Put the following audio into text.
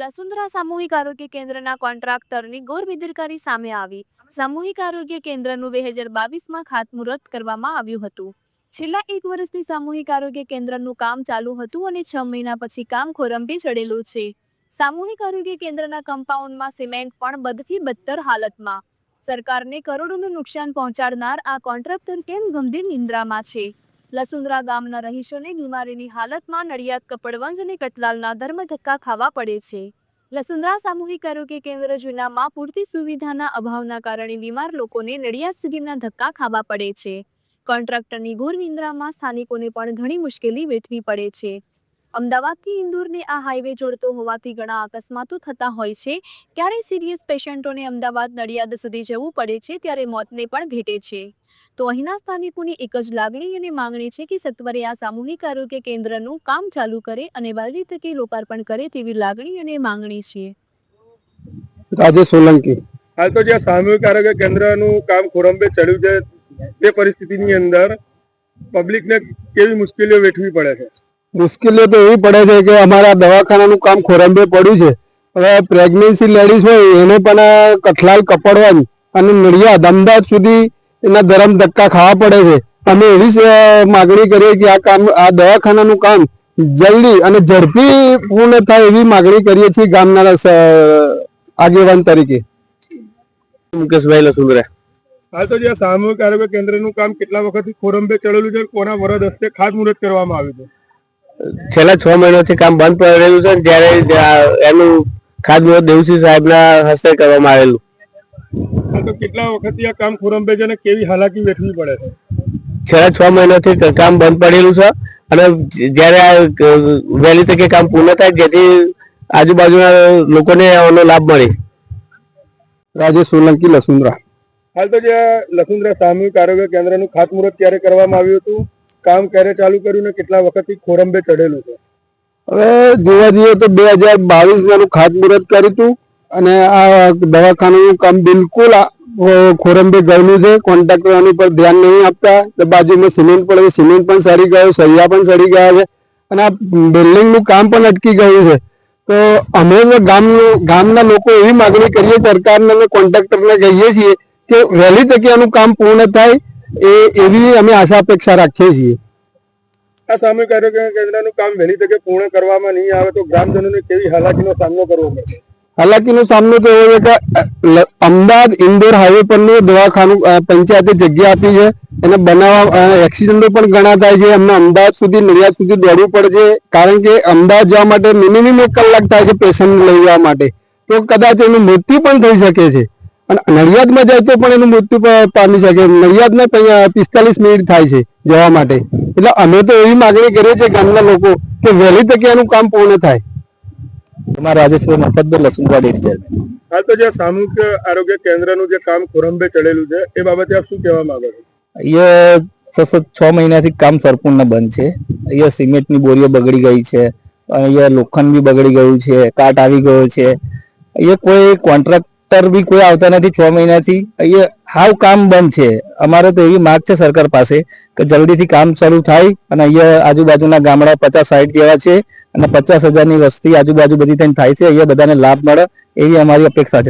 લસુંદરા સામૂહિક આરોગ્ય કેન્દ્રના કોન્ટ્રાક્ટરની ગોરબેદરકારી સામે આવી. સામૂહિક આરોગ્ય કેન્દ્રનું બે હજાર બાવીસમાં ખાતમુહૂર્ત કરવામાં આવ્યું હતું. છેલ્લા એક વર્ષથી સામૂહિક આરોગ્ય કેન્દ્રનું કામ ચાલુ હતું અને છ મહિના પછી કામ ખોરંભે ચડેલું છે. સામૂહિક આરોગ્ય કેન્દ્રના કમ્પાઉન્ડમાં સિમેન્ટ પણ બદથી બદતર હાલતમાં. સરકારને કરોડોનું નુકસાન પહોંચાડનાર આ કોન્ટ્રાક્ટર કેમ ગંભીર નિંદ્રામાં છે? લસુંદરા ગામના રહીશોને બીમારીની હાલતમાં નડિયાદ, કપડવંજ અને કટલાલના ધર્મ ધક્કા ખાવા પડે છે. લસુંદરા સામૂહિક આરોગ્ય કેન્દ્ર જૂનામાં પૂરતી સુવિધાના અભાવના કારણે બીમાર લોકોને નડિયાદ સુધીના ધક્કા ખાવા પડે છે. કોન્ટ્રાક્ટરની ઘોર નિંદ્રામાં સ્થાનિકોને પણ ઘણી મુશ્કેલી વેઠવી પડે છે. અમદાવાદથી ઇન્દોરને આ હાઈવે જોડતો હોવાથી ઘણા અકસ્માતો થતા હોય છે. ક્યારેય સિરિયસ પેશન્ટોને અમદાવાદ નડિયાદ સુધી જવું પડે છે ત્યારે મોતને પણ ભેટે છે. તો અહીંના સ્થાનિકોની એક જ લાગણી અને માંગણી છે કે સત્વરે આ સામૂહિક આરોગ્ય કેન્દ્રનું કામ ચાલુ કરે અને વહેલી તકે લોકાર્પણ કરે તેવી લાગણી અને માંગણી છે. રાજેશ સોલંકી. હાલ તો જ્યાં સામૂહિક આરોગ્ય કેન્દ્રનું કામ ખોરંબે ચડ્યું છે તે પરિસ્થિતિની અંદર પબ્લિકને કેવી મુશ્કેલીઓ વેઠવી પડે છે. મુશ્કેલીઓ તો એવી પડે છે કે અમારા દવાખાનાનું કામ ખોરંભે પડ્યું છે. હવે પ્રેગ્નન્સી લેડીઝ હોય એને પણ આ કઠલાલ કપડવાની અને નડિયાદ અમદાવાદ સુધી એના ધરમ ધક્કા ખાવા પડે છે. અમે એવી માગણી કરીએ કે આ કામ આ દવાખાનાનું કામ જલ્દી અને ઝડપી પૂર્ણ થાય એવી માગણી કરીએ છીએ ગામના આગેવાન તરીકે. મુકેશભાઈ લસુંદરા હાલ તો જ્યાં સામૂહિક આરોગ્ય કેન્દ્રનું કામ કેટલા વખતથી ખોરંભે ચડેલું છે કોના વરદ હસ્તે ખાસ મુહૂર્ત કરવામાં આવ્યું છે? છેલ્લા છ મહિનાથી કામ બંધ પડી રહ્યું છે જ્યારે એનું ખાતમુહૂર્ત દેવસિંહ સાહેબના હસ્તે કરવામાં આવેલું. તો કેટલા વખતથી આ કામ ખોરંભે છે અને કેવી હાલાકી વેઠવી પડે છે? છેલ્લા છ મહિનાથી કામ બંધ પડેલું છે અને જ્યારે આ વહેલી તકે કામ પૂર્ણ થાય જેથી આજુબાજુના લોકોને આનો લાભ મળે. રાજેશ સોલંકી લસુંદ્રા હાલ તો જ્યાં લસુંદ્રા સામૂહિક આરોગ્ય કેન્દ્રનું ખાતમુહૂર્ત ક્યારે કરવામાં આવ્યું હતું. કામ ક્યારે ચાલુ કર્યું ને કેટલા વખતથી ખોરંબે ચડેલું છે? હવે જોવા જઈએ તો બે હજાર બાવીસમાં ખાતમુહૂર્ત કર્યું હતું અને આ દવાખાનાનું કામ બિલકુલ ખોરંબે ગયેલું છે. કોન્ટ્રાક્ટર આની પર ધ્યાન નહીં આપતા. તો બાજુમાં સિમેન્ટ પડે સિમેન્ટ પણ સડી ગયો સળિયા પણ સડી ગયા છે. અને આ બિલ્ડિંગનું કામ પણ અટકી ગયું છે. તો અમે ગામનું, ગામના લોકો એવી માગણી કરીએ સરકારને અને કોન્ટ્રાક્ટરને કહીએ છીએ કે વહેલી તકે આનું કામ પૂર્ણ થાય. એ એવી અમે આશા અપેક્ષા રાખીએ છીએ. આ સામૂહિક આરોગ્ય કેન્દ્રનું કામ વહેલી તકે પૂર્ણ કરવામાં નહીં આવે તો ગ્રામજનોને કેવી હાલાકીનો સામનો કરવો પડશે? હાલાકીનો સામનો તો એવો છે કે અમદાવાદ ઇન્દોર હાઈવે પરનું દવાખાનું પંચાયતે જગ્યા આપી છે. એને બનાવવા એક્સિડન્ટો પણ ઘણા થાય છે. અમને અમદાવાદ સુધી નડિયાદ સુધી દોડવું પડે છે કારણ કે અમદાવાદ જવા માટે મિનિમમ એક કલાક થાય છે પેશન્ટ લઈ જવા માટે. તો કદાચ એનું મૃત્યુ પણ થઈ શકે છે. અને નડિયાદમાં જાય તો પણ એનું મૃત્યુ પામી શકે. નડિયાદમાં પિસ્તાલીસ મિનિટ થાય છે જવા માટે. એટલે અમે તો એવી માગણી કરીએ છીએ ગામના લોકો કે વહેલી તકે એનું કામ પૂર્ણ થાય. તમારા રાજેશભાઈ મફતભાઈ લસુંદરા ડેટ છે. હાલ તો જે સામૂહિક આરોગ્ય કેન્દ્રનું જે કામ ખોરંભે ચડેલું છે એ બાબતે આપ શું કહેવા માંગો છો? અહીંયા સતત છ મહિનાથી કામ સંપૂર્ણ બંધ છે. અહીંયા સિમેન્ટની બોરીઓ બગડી ગઈ છે. અહીંયા લોખંડ બી બગડી ગયું છે. કાટ આવી ગયો છે. અહીંયા કોઈ કોન્ટ્રાક્ટર બી કોઈ આવતા નથી, છ મહિનાથી. અહીંયા હાવ કામ બંધ છે. અમારે તો એવી માગ છે સરકાર પાસે કે જલ્દીથી કામ શરૂ થાય અને અહીંયા આજુબાજુના ગામડા પચાસ સાઠ જેવા છે અને પચાસ હજારની વસ્તી આજુબાજુ બધી થઈને થાય છે. અહીંયા બધાને લાભ મળે એવી અમારી અપેક્ષા છે.